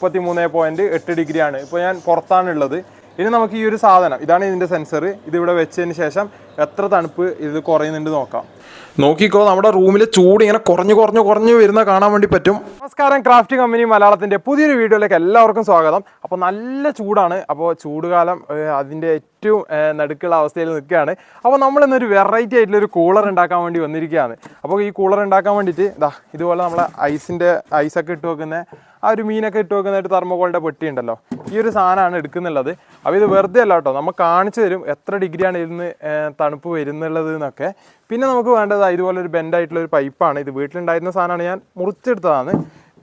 മുപ്പത്തി മൂന്ന് പോയിന്റ് എട്ട് ഡിഗ്രിയാണ്. ഇപ്പോൾ ഞാൻ പുറത്താണുള്ളത്. ഇനി നമുക്ക് ഈ ഒരു സാധനം ഇതാണ് ഇതിന്റെ സെൻസർ ഇതിവിടെ വെച്ചതിന് ശേഷം എത്ര തണുപ്പ് ഇത് കുറയുന്നുണ്ട് നോക്കാം. നോക്കിക്കോ നമ്മുടെ റൂമിലെ ചൂട് ഇങ്ങനെ കുറഞ്ഞു കുറഞ്ഞു കുറഞ്ഞു വരുന്ന കാണാൻ വേണ്ടി പറ്റും. നമസ്കാരം ക്രാഫ്റ്റ് കമ്പനി മലയാളത്തിന്റെ പുതിയൊരു വീഡിയോയിലേക്ക് എല്ലാവർക്കും സ്വാഗതം. അപ്പോൾ നല്ല ചൂടാണ്. അപ്പോൾ ചൂടുകാലം അതിന്റെ ഏറ്റവും നടുക്കുള്ള അവസ്ഥയിൽ നിൽക്കുകയാണ്. അപ്പോൾ നമ്മൾ ഇന്നൊരു വെറൈറ്റി ആയിട്ടുള്ള ഒരു കൂളർ ഉണ്ടാക്കാൻ വേണ്ടി വന്നിരിക്കുകയാണ്. അപ്പോൾ ഈ കൂളർ ഉണ്ടാക്കാൻ വേണ്ടിയിട്ട് ഇതാ ഇതുപോലെ നമ്മളെ ഐസിന്റെ ഐസൊക്കെ ഇട്ട് വെക്കുന്ന ആ ഒരു മീനൊക്കെ ഇട്ട് വെക്കുന്ന ഒരു തെർമോകോളിന്റെ പെട്ടി ഉണ്ടല്ലോ. ഈ ഒരു സാധനമാണ് എടുക്കുന്നുള്ളത്. അപ്പോൾ ഇത് വെറുതെ അല്ല കേട്ടോ. നമുക്ക് കാണിച്ചു തരും എത്ര ഡിഗ്രിയാണ് ഇരുന്ന് തണുപ്പ് വരുന്നുള്ളത് എന്നൊക്കെ. പിന്നെ നമുക്ക് വേണ്ടത് ഇതുപോലെ ഒരു ബെൻഡായിട്ടുള്ള ഒരു പൈപ്പാണ് ഇത് വീട്ടിലുണ്ടായിരുന്ന സാധനമാണ്. ഞാൻ മുറിച്ചെടുത്തതാണ്.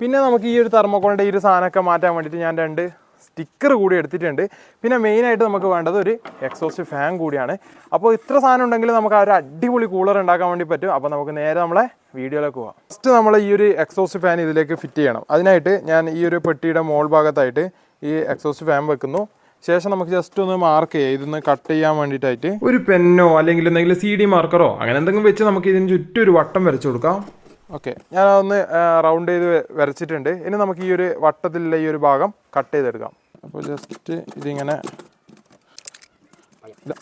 പിന്നെ നമുക്ക് ഈ ഒരു തെർമോക്കോളിന്റെ ഈ ഒരു സാധനമൊക്കെ മാറ്റാൻ വേണ്ടിയിട്ട് ഞാൻ രണ്ട് സ്റ്റിക്കർ കൂടി എടുത്തിട്ടുണ്ട്. പിന്നെ മെയിനായിട്ട് നമുക്ക് വേണ്ടത് ഒരു എക്സോസ്റ്റ് ഫാൻ കൂടിയാണ്. അപ്പോൾ ഇത്ര സാധനം ഉണ്ടെങ്കിൽ നമുക്ക് ആ ഒരു അടിപൊളി കൂളർ ഉണ്ടാക്കാൻ വേണ്ടി പറ്റും. അപ്പോൾ നമുക്ക് നേരെ നമ്മളെ വീഡിയോയിലേക്ക് പോകാം ഫസ്റ്റ് നമ്മൾ ഈ ഒരു എക്സോസ്റ്റ് ഫാൻ ഇതിലേക്ക് ഫിറ്റ് ചെയ്യണം. അതിനായിട്ട് ഞാൻ ഈ ഒരു പെട്ടിയുടെ മോൾ ഭാഗത്തായിട്ട് ഈ എക്സോസ്റ്റ് ഫാൻ വെക്കുന്നു. ശേഷം നമുക്ക് ജസ്റ്റ് ഒന്ന് മാർക്ക് ചെയ്യാം. ഇതൊന്ന് കട്ട് ചെയ്യാൻ വേണ്ടിയിട്ടായിട്ട്. ഒരു പെന്നോ അല്ലെങ്കിൽ എന്തെങ്കിലും സി ഡി മാർക്കറോ അങ്ങനെ എന്തെങ്കിലും വെച്ച് നമുക്ക് ഇതിന് ചുറ്റും ഒരു വട്ടം വരച്ചു കൊടുക്കാം. ഓക്കെ ഞാൻ അതൊന്ന് റൗണ്ട് ചെയ്ത് വരച്ചിട്ടുണ്ട്. ഇനി നമുക്ക് ഈ ഒരു വട്ടത്തിലുള്ള ഈ ഒരു ഭാഗം കട്ട് ചെയ്തെടുക്കാം. അപ്പോൾ ജസ്റ്റ് ഇതിങ്ങനെ. ഇതാ.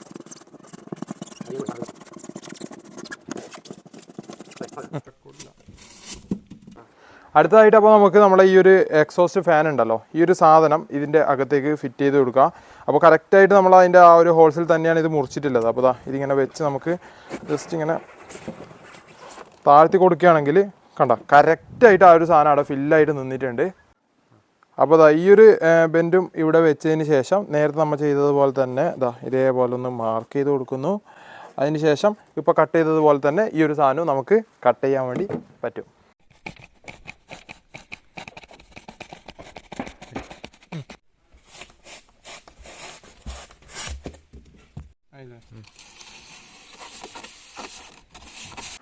അടുത്തതായിട്ട് അപ്പോൾ നമുക്ക് നമ്മളെ ഈ ഒരു എക്സോസ്റ്റ് ഫാൻ ഉണ്ടല്ലോ ഈ ഒരു സാധനം ഇതിന്റെ അകത്തേക്ക് ഫിറ്റ് ചെയ്ത് കൊടുക്കുക. അപ്പോൾ കറക്റ്റായിട്ട് നമ്മൾ അതിന്റെ ആ ഒരു ഹോൾസിൽ തന്നെയാണ് ഇത് മുറിച്ചിട്ടുള്ളത്. അപ്പോൾ ദാ ഇതിങ്ങനെ വെച്ച് നമുക്ക് ജസ്റ്റ് ഇങ്ങനെ താഴ്ത്തി കൊടുക്കുകയാണെങ്കിൽ കണ്ട കറക്റ്റായിട്ട് ആ ഒരു സാധനം അവിടെ ഫില്ലായിട്ട് നിന്നിട്ടുണ്ട്. അപ്പോൾ ദാ ഈ ഒരു ബെൻഡും ഇവിടെ വെച്ചതിന് ശേഷം നേരത്തെ നമ്മൾ ചെയ്തതുപോലെ തന്നെ ദാ ഇതേപോലെ ഒന്ന് മാർക്ക് ചെയ്ത് കൊടുക്കുന്നു. അതിന് ശേഷം ഇപ്പോൾ കട്ട് ചെയ്തതുപോലെ തന്നെ ഈ ഒരു സാധനവും നമുക്ക് കട്ട് ചെയ്യാൻ വേണ്ടി പറ്റും.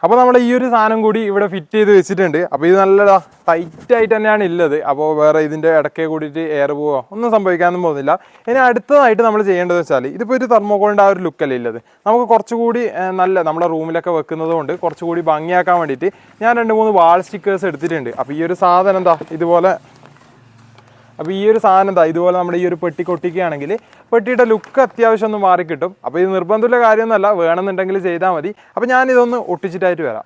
അപ്പോൾ നമ്മൾ ഈ ഒരു സാധനം കൂടി ഇവിടെ ഫിറ്റ് ചെയ്ത് വെച്ചിട്ടുണ്ട്. അപ്പോൾ ഇത് നല്ല ടൈറ്റ് ആയിട്ട് തന്നെയാണ് ഉള്ളത് അപ്പോൾ വേറെ ഇതിന്റെ ഇടയ്ക്ക് കൂടിയിട്ട് എയർ പോവോ. ഒന്നും സംഭവിക്കാനൊന്നും പോകുന്നില്ല. ഇനി അടുത്തതായിട്ട് നമ്മൾ ചെയ്യേണ്ടത് വെച്ചാൽ ഇതിപ്പോൾ ഒരു തെർമോക്കോളിന്റെ ആ ഒരു ലുക്കല്ലേ ഉള്ളത് നമുക്ക് കുറച്ചുകൂടി നല്ല നമ്മുടെ റൂമിലൊക്കെ വെക്കുന്നത് കൊണ്ട് കുറച്ചുകൂടി ഭംഗിയാക്കാൻ വേണ്ടിയിട്ട് ഞാൻ രണ്ട് മൂന്ന് വാൾ സ്റ്റിക്കേഴ്സ് എടുത്തിട്ടുണ്ട്. അപ്പോൾ ഈ ഒരു സാധനം എന്താ ഇതുപോലെ അപ്പോൾ ഈ ഒരു സാധനം എന്താ ഇതുപോലെ നമ്മുടെ ഈ ഒരു പെട്ടി കൊട്ടിക്കുകയാണെങ്കിൽ പെട്ടിയുടെ ലുക്ക് അത്യാവശ്യം ഒന്ന് മാറിക്കിട്ടും. അപ്പോൾ ഇത് നിർബന്ധമുള്ള കാര്യമൊന്നുമല്ല വേണമെന്നുണ്ടെങ്കിൽ ചെയ്താൽ മതി. അപ്പോൾ ഞാനിതൊന്ന് ഒട്ടിച്ചിട്ടായിട്ട് വരാം.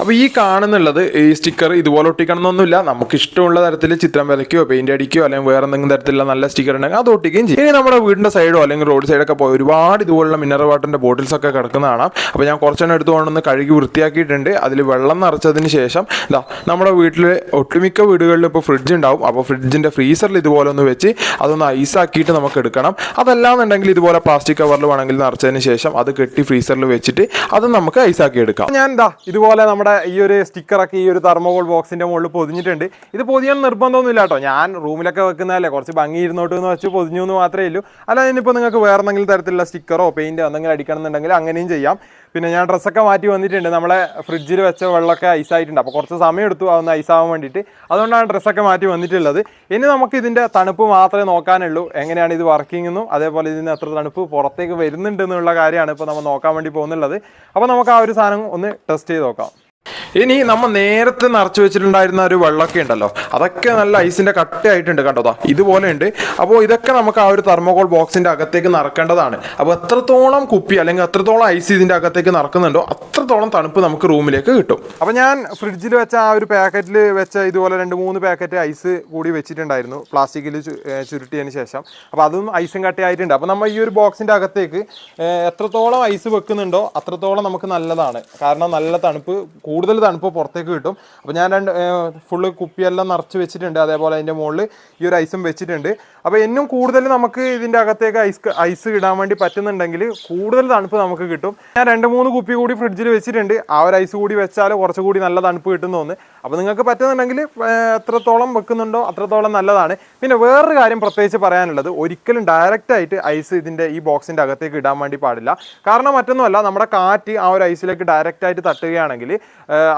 അപ്പോൾ ഈ കാണുന്നുള്ളത് ഈ സ്റ്റിക്കർ ഇതുപോലെ ഒട്ടിക്കണമെന്നൊന്നുമില്ല. നമുക്ക് ഇഷ്ടമുള്ള തരത്തിൽ ചിത്രം വരയ്ക്കോ പെയിന്റ് അടിക്കോ അല്ലെങ്കിൽ വേറെ എന്തെങ്കിലും തരത്തിലുള്ള നല്ല സ്റ്റിക്കർ ഉണ്ടെങ്കിൽ അത് ഒട്ടിക്കുകയും ചെയ്യും. ഇനി നമ്മുടെ വീടിന്റെ സൈഡോ അല്ലെങ്കിൽ റോഡ് സൈഡൊക്കെ പോയി ഒരുപാട് ഇതുപോലുള്ള മിനറൽ വാട്ടറിന്റെ ബോട്ടിൽസ് ഒക്കെ കിടക്കുന്നതാണ് അപ്പോൾ ഞാൻ കുറച്ചെണ്ണം എടുത്ത് കൊണ്ടുവന്ന് കഴുകി വൃത്തിയാക്കിയിട്ടുണ്ട്. അതിൽ വെള്ളം നിറച്ചതിന് ശേഷം ഇതാ നമ്മുടെ വീട്ടിൽ ഒട്ടുമിക്ക വീടുകളിൽ ഇപ്പോൾ ഫ്രിഡ്ജ് ഉണ്ടാവും. അപ്പോൾ ഫ്രിഡ്ജിന്റെ ഫ്രീസറിൽ ഇതുപോലെ ഒന്ന് വെച്ച് അതൊന്ന് ഐസാക്കിയിട്ട് നമുക്ക് എടുക്കണം. അതല്ലാന്നുണ്ടെങ്കിൽ ഇതുപോലെ പ്ലാസ്റ്റിക് കവറിൽ വേണമെങ്കിൽ നിറച്ചതിന് ശേഷം അത് കെട്ടി ഫ്രീസറിൽ വെച്ചിട്ട് അത് നമുക്ക് ഐസ് ആക്കി എടുക്കാം. ഞാൻ എന്താ ഇതുപോലെ നമ്മുടെ ഈ ഒരു സ്റ്റിക്കറൊക്കെ ഈ ഒരു തെർമോകോൾ ബോക്സിന്റെ മുകളിൽ പൊതിഞ്ഞിട്ടുണ്ട്. ഇത് പൊതിയാൻ നിർബന്ധമൊന്നുമില്ല കേട്ടോ. ഞാൻ റൂമിലൊക്കെ വെക്കുന്നതല്ലേ. കുറച്ച് ഭംഗി ഇരുന്നോട്ട് എന്ന് വെച്ച് പൊതിഞ്ഞു എന്ന് മാത്രമേ ഉള്ളൂ. അല്ല ഇനിയിപ്പോൾ നിങ്ങൾക്ക് വേറെ എന്തെങ്കിലും തരത്തിലുള്ള സ്റ്റിക്കറോ പെയിന്റോ എന്തെങ്കിലും അടിക്കണം എന്നുണ്ടെങ്കിൽ അങ്ങനെയും ചെയ്യാം. പിന്നെ ഞാൻ ഡ്രസ്സൊക്കെ മാറ്റി വന്നിട്ടുണ്ട്. നമ്മളെ ഫ്രിഡ്ജിൽ വെച്ച വെള്ളമൊക്കെ ഐസായിട്ടുണ്ട് അപ്പോൾ കുറച്ച് സമയം എടുത്തു. അതൊന്ന് ഐസാവാൻ വേണ്ടിയിട്ട്. അതുകൊണ്ടാണ് ഡ്രസ്സൊക്കെ മാറ്റി വന്നിട്ടുള്ളത്. ഇനി നമുക്ക് ഇതിന്റെ തണുപ്പ് മാത്രമേ നോക്കാനുള്ളൂ. എങ്ങനെയാണ് ഇത് വർക്കിംഗ് എന്നും അതേപോലെ ഇതിന് എത്ര തണുപ്പ് പുറത്തേക്ക് വരുന്നുണ്ടെന്നുള്ള കാര്യമാണ് ഇപ്പോൾ നമ്മൾ നോക്കാൻ വേണ്ടി പോകുന്നുള്ളത്. അപ്പോൾ നമുക്ക് ആ ഒരു സാധനം ഒന്ന് ടെസ്റ്റ് ചെയ്ത് നോക്കാം. ഇനി നമ്മൾ നേരത്തെ നിറച്ചു വെച്ചിട്ടുണ്ടായിരുന്ന ഒരു വെള്ളമൊക്കെ ഉണ്ടല്ലോ. അതൊക്കെ നല്ല ഐസിന്റെ കട്ടയായിട്ടുണ്ട് കണ്ടോ ഇതുപോലെ ഉണ്ട് അപ്പോൾ ഇതൊക്കെ നമുക്ക് ആ ഒരു തെർമോകോൾ ബോക്സിന്റെ അകത്തേക്ക് നിറക്കേണ്ടതാണ്. അപ്പോൾ എത്രത്തോളം കുപ്പി അല്ലെങ്കിൽ എത്രത്തോളം ഐസ് ഇതിന്റെ അകത്തേക്ക് നിറക്കുന്നുണ്ടോ അത്രത്തോളം തണുപ്പ് നമുക്ക് റൂമിലേക്ക് കിട്ടും. അപ്പോൾ ഞാൻ ഫ്രിഡ്ജിൽ വെച്ച ആ ഒരു പാക്കറ്റിൽ വെച്ച ഇതുപോലെ രണ്ട് മൂന്ന് പാക്കറ്റ് ഐസ് കൂടി വെച്ചിട്ടുണ്ടായിരുന്നു. പ്ലാസ്റ്റിക്കിൽ ചുരുട്ടിയതിന് ശേഷം. അപ്പോൾ അതും ഐസും കട്ടയായിട്ടുണ്ട്. അപ്പോൾ നമ്മൾ ഈ ഒരു ബോക്സിന്റെ അകത്തേക്ക് എത്രത്തോളം ഐസ് വെക്കുന്നുണ്ടോ അത്രത്തോളം നമുക്ക് നല്ലതാണ്. കാരണം നല്ല തണുപ്പ് കൂടുതൽ തണുപ്പ് പുറത്തേക്ക് കിട്ടും. അപ്പോൾ ഞാൻ രണ്ട് ഫുള്ള് കുപ്പിയെല്ലാം നിറച്ച് വെച്ചിട്ടുണ്ട്. അതേപോലെ അതിന്റെ മുകളിൽ ഈ ഒരു ഐസും വെച്ചിട്ടുണ്ട്. അപ്പോൾ എന്നും കൂടുതൽ നമുക്ക് ഇതിന്റെ അകത്തേക്ക് ഐസ് ഐസ് ഇടാൻ വേണ്ടി പറ്റുന്നുണ്ടെങ്കിൽ കൂടുതൽ തണുപ്പ് നമുക്ക് കിട്ടും. ഞാൻ രണ്ട് മൂന്ന് കുപ്പി കൂടി ഫ്രിഡ്ജിൽ വെച്ചിട്ടുണ്ട്. ആ ഒരു ഐസ് കൂടി വെച്ചാൽ കുറച്ചുകൂടി നല്ല തണുപ്പ് കിട്ടും തോന്നുന്നു. അപ്പോൾ നിങ്ങൾക്ക് പറ്റുന്നുണ്ടെങ്കിൽ എത്രത്തോളം വെക്കുന്നുണ്ടോ അത്രത്തോളം നല്ലതാണ്. പിന്നെ വേറൊരു കാര്യം പ്രത്യേകിച്ച് പറയാനുള്ളത് ഒരിക്കലും ഡയറക്റ്റ് ആയിട്ട് ഐസ് ഇതിന്റെ ഈ ബോക്സിന്റെ അകത്തേക്ക് ഇടാൻ വേണ്ടി പാടില്ല. കാരണം മറ്റൊന്നുമല്ല നമ്മുടെ കാറ്റ് ആ ഒരു ഐസിലേക്ക് ഡയറക്റ്റ് ആയിട്ട് തട്ടുകയാണെങ്കിൽ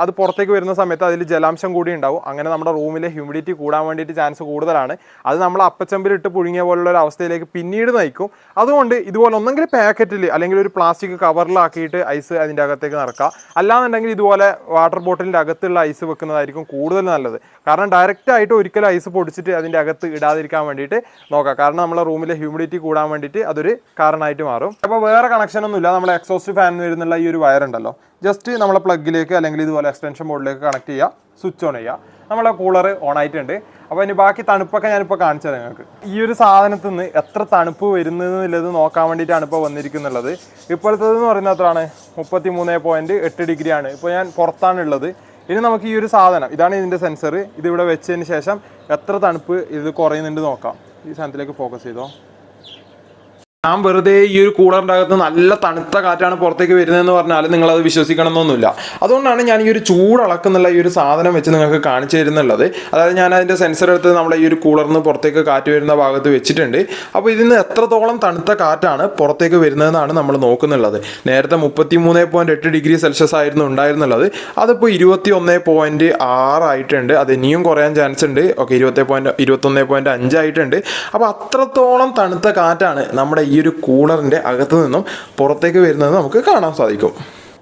അത് പുറത്തേക്ക് വരുന്ന സമയത്ത് അതിൽ ജലാംശം കൂടി ഉണ്ടാവും. അങ്ങനെ നമ്മുടെ റൂമിലെ ഹ്യൂമിഡിറ്റി കൂടാൻ വേണ്ടിയിട്ട് ചാൻസ് കൂടുതലാണ്. അത് നമ്മൾ അപ്പച്ചമ്പിലിട്ട് പുഴുങ്ങിയ പോലുള്ള ഒരു അവസ്ഥയിലേക്ക് പിന്നീട് നയിക്കും. അതുകൊണ്ട് ഇതുപോലെ ഒന്നെങ്കിൽ പാക്കറ്റിൽ അല്ലെങ്കിൽ ഒരു പ്ലാസ്റ്റിക് കവറിലാക്കിയിട്ട് ഐസ് അതിന്റെ അകത്തേക്ക് നിറക്കുക അല്ലാന്നുണ്ടെങ്കിൽ ഇതുപോലെ വാട്ടർ ബോട്ടിലിന്റെ അകത്തുള്ള ഐസ് വെക്കുന്നതായിരിക്കും കൂടുതൽ നല്ലത്. കാരണം ഡയറക്റ്റ് ആയിട്ട് ഒരിക്കലും ഐസ് പൊടിച്ചിട്ട് അതിന്റെ അകത്ത് ഇടാതിരിക്കാൻ വേണ്ടിയിട്ട് നോക്കാം. കാരണം നമ്മളെ റൂമിലെ ഹ്യൂമിഡിറ്റി കൂടാൻ വേണ്ടിയിട്ട് അതൊരു കാരണമായിട്ട് മാറും. അപ്പോൾ വേറെ കണക്ഷൻ ഒന്നുമില്ല. നമ്മളെ എക്സോസ്റ്റ് ഫാൻ വരുന്നുള്ള ഈ ഒരു വയർ ഉണ്ടല്ലോ. ജസ്റ്റ് നമ്മളെ പ്ലഗിലേക്ക് അല്ലെങ്കിൽ ഇതുപോലെ എക്സ്റ്റൻഷൻ ബോർഡിലേക്ക് കണക്ട് ചെയ്യുക സ്വിച്ച് ഓൺ ചെയ്യുക നമ്മളെ കൂളർ ഓൺ ആയിട്ടുണ്ട്. അപ്പോൾ ഇനി ബാക്കി തണുപ്പൊക്കെ ഞാനിപ്പോൾ കാണിച്ചു തരാം നിങ്ങൾക്ക്. ഈ ഒരു സാധനത്തിൽ നിന്ന് എത്ര തണുപ്പ് വരുന്നതെന്നുള്ളത് നോക്കാൻ വേണ്ടിയിട്ടാണ് ഇപ്പോൾ വന്നിരിക്കുന്നുള്ളത്. ഇപ്പോഴത്തേതെന്ന് പറയുന്നത് എത്രയാണ് മുപ്പത്തി മൂന്ന് പോയിന്റ് എട്ട് ഡിഗ്രിയാണ്. ഇപ്പോൾ ഞാൻ പുറത്താണ് ഉള്ളത് ഇനി നമുക്ക് ഈ ഒരു സാധനം ഇതാണ് ഇതിന്റെ സെൻസർ ഇതിവിടെ വെച്ചതിന് ശേഷം എത്ര തണുപ്പ് ഇത് കുറയുന്നുണ്ട് നോക്കാം. ഈ സാധനത്തിലേക്ക് ഫോക്കസ് ചെയ്തോ. ഞാൻ വെറുതെ ഈ ഒരു കൂളറിന്റെ അകത്ത് നല്ല തണുത്ത കാറ്റാണ് പുറത്തേക്ക് വരുന്നതെന്ന് പറഞ്ഞാൽ നിങ്ങൾ നിങ്ങളത് വിശ്വസിക്കണമെന്നൊന്നുമില്ല. അതുകൊണ്ടാണ് ഞാൻ ഈ ഒരു ചൂടളക്കുന്നുള്ള ഈ ഒരു സാധനം വെച്ച് നിങ്ങൾക്ക് കാണിച്ചു തരുന്നുള്ളത്. അതായത് ഞാൻ അതിന്റെ സെൻസർ എടുത്ത് നമ്മുടെ ഈ ഒരു കൂളറിന് പുറത്തേക്ക് കാറ്റ് വരുന്ന ഭാഗത്ത് വെച്ചിട്ടുണ്ട്. അപ്പോൾ ഇതിന് എത്രത്തോളം തണുത്ത കാറ്റാണ് പുറത്തേക്ക് വരുന്നതെന്നാണ് നമ്മൾ നോക്കുന്നുള്ളത്. നേരത്തെ മുപ്പത്തി മൂന്ന് പോയിന്റ് എട്ട് ഡിഗ്രി സെൽഷ്യസ് ആയിരുന്നു ഉണ്ടായിരുന്നുള്ളത്. അതിപ്പോൾ ഇരുപത്തി ഒന്ന് പോയിന്റ് ആറായിട്ടുണ്ട് അത് ഇനിയും കുറയാൻ ചാൻസ് ഉണ്ട്. ഓക്കെ ഇരുപത്തി പോയിന്റ് ഇരുപത്തൊന്ന് പോയിന്റ് അഞ്ചായിട്ടുണ്ട് അപ്പോൾ അത്രത്തോളം തണുത്ത കാറ്റാണ് നമ്മുടെ ഈ ഒരു കൂളറിന്റെ അകത്ത് നിന്നും പുറത്തേക്ക് വരുന്നത് നമുക്ക് കാണാൻ സാധിക്കും.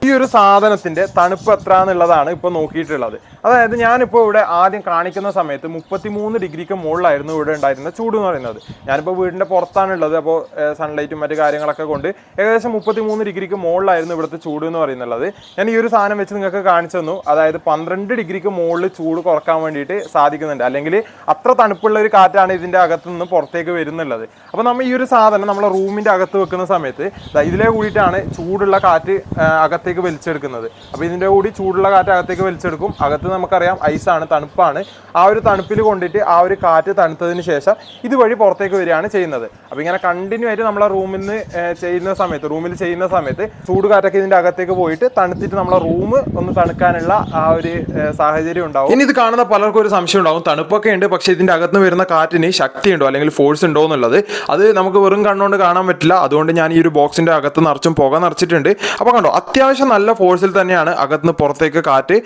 ഈ ഒരു സാധനത്തിന്റെ തണുപ്പ് എത്ര എന്നുള്ളതാണ് ഇപ്പോൾ നോക്കിയിട്ടുള്ളത്. അതായത് ഞാനിപ്പോൾ ഇവിടെ ആദ്യം കാണിക്കുന്ന സമയത്ത് മുപ്പത്തിമൂന്ന് ഡിഗ്രിക്ക് മുകളിലായിരുന്നു ഇവിടെ ഉണ്ടായിരുന്ന ചൂട് എന്ന് പറയുന്നത്. ഞാനിപ്പോൾ വീടിന്റെ പുറത്താണ് ഉള്ളത് അപ്പോൾ സൺലൈറ്റും മറ്റു കാര്യങ്ങളൊക്കെ കൊണ്ട് ഏകദേശം മുപ്പത്തിമൂന്ന് ഡിഗ്രിക്ക് മുകളിലായിരുന്നു ഇവിടുത്തെ ചൂട് എന്ന് പറയുന്നത് ഞാൻ ഈ ഒരു സാധനം വെച്ച് നിങ്ങൾക്ക് കാണിച്ചു തന്നു. അതായത് പന്ത്രണ്ട് ഡിഗ്രിക്ക് മുകളിൽ ചൂട് കുറയ്ക്കാൻ വേണ്ടിയിട്ട് സാധിക്കുന്നുണ്ട്. അല്ലെങ്കിൽ അത്ര തണുപ്പുള്ള ഒരു കാറ്റാണ് ഇതിന്റെ അകത്ത് നിന്ന് പുറത്തേക്ക് വരുന്നുള്ളത്. അപ്പോൾ നമ്മൾ ഈ ഒരു സാധനം നമ്മളെ റൂമിന്റെ അകത്ത് വെക്കുന്ന സമയത്ത് ഇതിലേ കൂടിയിട്ടാണ് ചൂടുള്ള കാറ്റ് ആ, അകത്തേക്ക് വലിച്ചെടുക്കുന്നത്. അപ്പോൾ ഇതിന്റെ കൂടി ചൂടുള്ള കാറ്റ് അകത്തേക്ക് വലിച്ചെടുക്കും. അകത്ത് നമുക്കറിയാം ഐസാണ് തണുപ്പാണ്. ആ ഒരു തണുപ്പിൽ കൊണ്ടിട്ട് ആ ഒരു കാറ്റ് തണുത്തതിന് ശേഷം ഇതുവഴി പുറത്തേക്ക് വരികയാണ് ചെയ്യുന്നത്. അപ്പോൾ ഇങ്ങനെ കണ്ടിന്യൂ ആയിട്ട് നമ്മളെ റൂമിൽ നിന്ന് ചെയ്യുന്ന സമയത്ത് റൂമിൽ ചെയ്യുന്ന സമയത്ത് ചൂട് കാറ്റൊക്കെ ഇതിന്റെ അകത്തേക്ക് പോയിട്ട് തണുത്തിട്ട് നമ്മളെ റൂം ഒന്ന് തണുക്കാനുള്ള ആ ഒരു സാഹചര്യം ഉണ്ടാവും. ഇനി ഇത് കാണുന്ന പലർക്കും ഒരു സംശയം ഉണ്ടാവും. തണുപ്പൊക്കെ ഉണ്ട് പക്ഷേ ഇതിന്റെ അകത്ത് നിന്ന് വരുന്ന കാറ്റിന് ശക്തി ഉണ്ടോ അല്ലെങ്കിൽ ഫോഴ്സ് ഉണ്ടോ എന്നുള്ളത്. അത് നമുക്ക് വെറും കണ്ണുകൊണ്ട് കാണാൻ പറ്റില്ല. അതുകൊണ്ട് ഞാൻ ഈ ഒരു ബോക്സിന്റെ അകത്ത് നിറച്ചും പുക നിറച്ചിട്ടുണ്ട്. അപ്പോൾ കണ്ടോ അത്യാവശ്യം നല്ല ഫോഴ്സിൽ തന്നെയാണ് അകത്തുനിന്ന് പുറത്തേക്ക് കാറ്റ്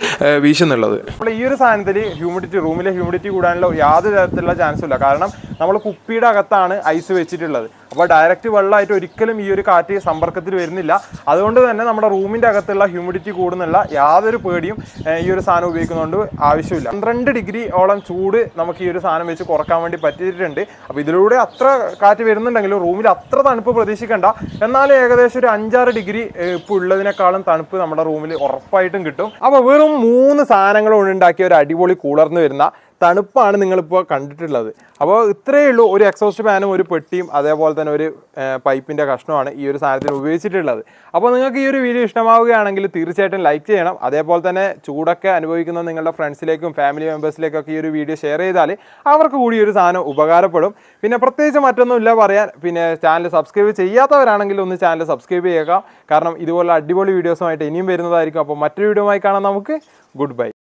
വീശുന്നുള്ളത്. അപ്പോൾ ഈ ഒരു സാധനത്തിൽ ഹ്യൂമിഡിറ്റി റൂമിലെ ഹ്യൂമിഡിറ്റി കൂടാനുള്ള യാതൊരു തരത്തിലുള്ള ചാൻസും ഇല്ല. കാരണം നമ്മൾ കുപ്പിയുടെ അകത്താണ് ഐസ് വെച്ചിട്ടുള്ളത്. അപ്പോൾ ഡയറക്റ്റ് വെള്ളമായിട്ട് ഒരിക്കലും ഈ ഒരു കാറ്റ് സമ്പർക്കത്തിൽ വരുന്നില്ല. അതുകൊണ്ട് തന്നെ നമ്മുടെ റൂമിന്റെ അകത്തുള്ള ഹ്യൂമിഡിറ്റി കൂടുന്നുള്ള യാതൊരു പേടിയും ഈ ഒരു സാധനം ഉപയോഗിക്കുന്നതുകൊണ്ട് ആവശ്യമില്ല. പന്ത്രണ്ട് ഡിഗ്രി ഓളം ചൂട് നമുക്ക് ഈ ഒരു സാധനം വെച്ച് കുറയ്ക്കാൻ വേണ്ടി പറ്റിയിട്ടുണ്ട്. അപ്പോൾ ഇതിലൂടെ അത്ര കാറ്റ് വരുന്നുണ്ടെങ്കിലും റൂമിൽ അത്ര തണുപ്പ് പ്രതീക്ഷിക്കേണ്ട. എന്നാലും ഏകദേശം ഒരു അഞ്ചാറ് ഡിഗ്രി ഇപ്പോൾ ഉള്ളതിനേക്കാളും തണുപ്പ് നമ്മുടെ റൂമിൽ ഉറപ്പായിട്ടും കിട്ടും. അപ്പോൾ വെറും മൂന്ന് സാധനങ്ങൾ ഉണ്ടാക്കിയ ഒരു അടിപൊളി കൂളർന്ന് വരുന്ന തണുപ്പാണ് നിങ്ങളിപ്പോൾ കണ്ടിട്ടുള്ളത്. അപ്പോൾ ഇത്രയേ ഉള്ളൂ. ഒരു എക്സോസ്റ്റ് ഫാനും ഒരു പെട്ടിയും അതേപോലെ തന്നെ ഒരു പൈപ്പിന്റെ കഷ്ണമാണ് ഈ ഒരു സാധനത്തിന് ഉപയോഗിച്ചിട്ടുള്ളത്. അപ്പോൾ നിങ്ങൾക്ക് ഈ ഒരു വീഡിയോ ഇഷ്ടമാവുകയാണെങ്കിൽ തീർച്ചയായിട്ടും ലൈക്ക് ചെയ്യണം. അതേപോലെ തന്നെ ചൂടൊക്കെ അനുഭവിക്കുന്ന നിങ്ങളുടെ ഫ്രണ്ട്സിലേക്കും ഫാമിലി മെമ്പേഴ്സിലേക്കൊക്കെ ഈ ഒരു വീഡിയോ ഷെയർ ചെയ്താൽ അവർക്ക് കൂടി ഒരു സാധനം ഉപകാരപ്പെടും. പിന്നെ പ്രത്യേകിച്ച് മറ്റൊന്നുമില്ല പറയാൻ. പിന്നെ ചാനൽ സബ്സ്ക്രൈബ് ചെയ്യാത്തവരാണെങ്കിൽ ഒന്ന് ചാനൽ സബ്സ്ക്രൈബ് ചെയ്യുക. കാരണം ഇതുപോലെ അടിപൊളി വീഡിയോസുമായിട്ട് ഇനിയും വരുന്നതായിരിക്കും. അപ്പോൾ മറ്റൊരു വീഡിയോ ആയി കാണാം നമുക്ക്. Good bye